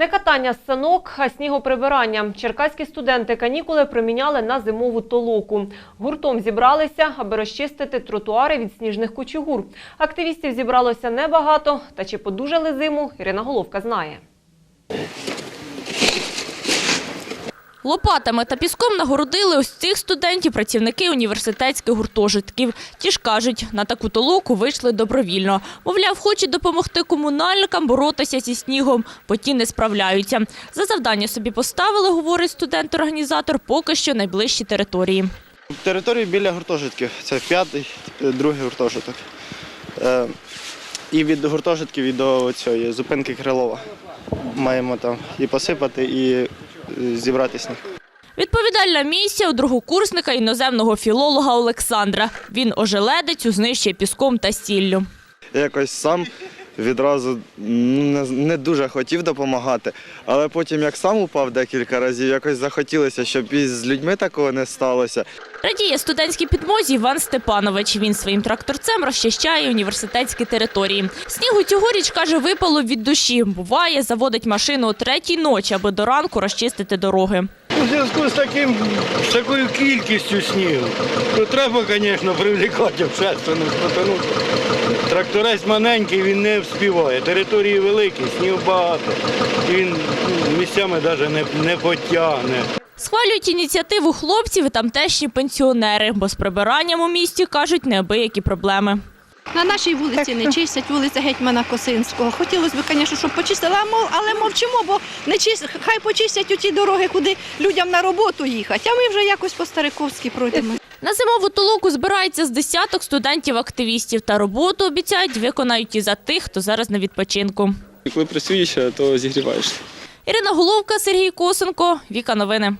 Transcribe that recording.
Не катання санок, а снігоприбирання. Черкаські студенти канікули проміняли на зимову толоку. Гуртом зібралися, аби розчистити тротуари від сніжних кучугур. Активістів зібралося небагато, та чи подужали зиму, Ірина Головка знає. Лопатами та піском нагородили ось цих студентів працівники університетських гуртожитків. Ті ж кажуть, на таку толоку вийшли добровільно. Мовляв, хочуть допомогти комунальникам боротися зі снігом, бо ті не справляються. За завдання собі поставили, говорить студент-організатор, поки що найближчі території. Територію біля гуртожитків. Це п'ятий, другий гуртожиток. Е, І від гуртожитків і до цієї зупинки Крилова. Маємо там і посипати, і зібрати сніг. Відповідальна місія у другокурсника іноземного філолога Олександра. Він ожеледицю знищує піском та сіллю. Я якось сам відразу не, не дуже хотів допомагати, але потім, як сам упав декілька разів, якось захотілося, щоб і з людьми такого не сталося. Радіє студентській підмозі Іван Степанович. Він своїм тракторцем розчищає університетські території. Снігу цьогоріч, каже, випало від душі. Буває, заводить машину о третій ночі, аби до ранку розчистити дороги. У зв'язку з таким з такою кількістю снігу, то треба, звісно, привлікати общественну спотану. Тракторець маленький, він не вспіває. Території великі, снігу багато. Він ну, місцями навіть не, не потягне. Схвалюють ініціативу хлопців і тамтешні пенсіонери, бо з прибиранням у місті кажуть неабиякі проблеми. На нашій вулиці не чистять, вулиця Гетьмана Косинського. Хотілося б, звісно, щоб почистили, але мовчимо, бо не чист... хай почистять у ті дороги, куди людям на роботу їхати, а ми вже якось по-стариковськи пройдемо. На зимову толоку збирається з десяток студентів-активістів та роботу обіцяють виконають і за тих, хто зараз на відпочинку. Коли працюєш, то зігріваєшся. Ірина Головка, Сергій Косенко, Віка Новини.